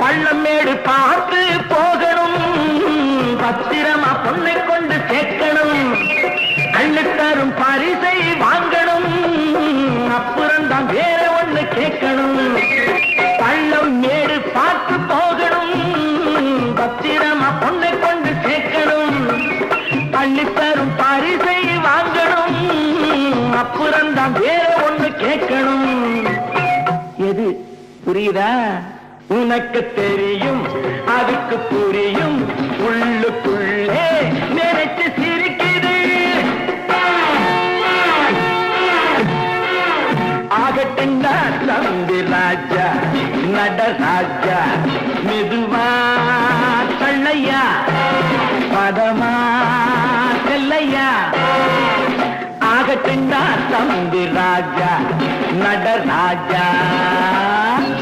பள்ளமேடு பார்த்து போகணும். பத்திரமா பொண்ணை கொண்டு சேர்க்கணும். கண்ணு தரும் பரிசை வாங்கணும். அப்புறம் தான் வேற ஒண்ணு கேட்கணும். பள்ளம் மேடு பார்த்து போகணும். பத்திரமா பொண்ணை கொண்டு சேர்க்கணும். பள்ளி தரும் பரிசை வாங்கணும். அப்புறம் தான் வேற ஒண்ணு கேட்கணும். எது? புரியுதா? உனக்கு தெரியும் அதுக்கு புரியும். உள்ளுக்குள்ளே நினைச்சு சிரிக்குது. ஆகட்டுண்டா தம்பி ராஜா நடராஜா மெதுவா தள்ளையா பதமா செல்லையா. ஆகட்டுண்டா தம்பி ராஜா நடராஜா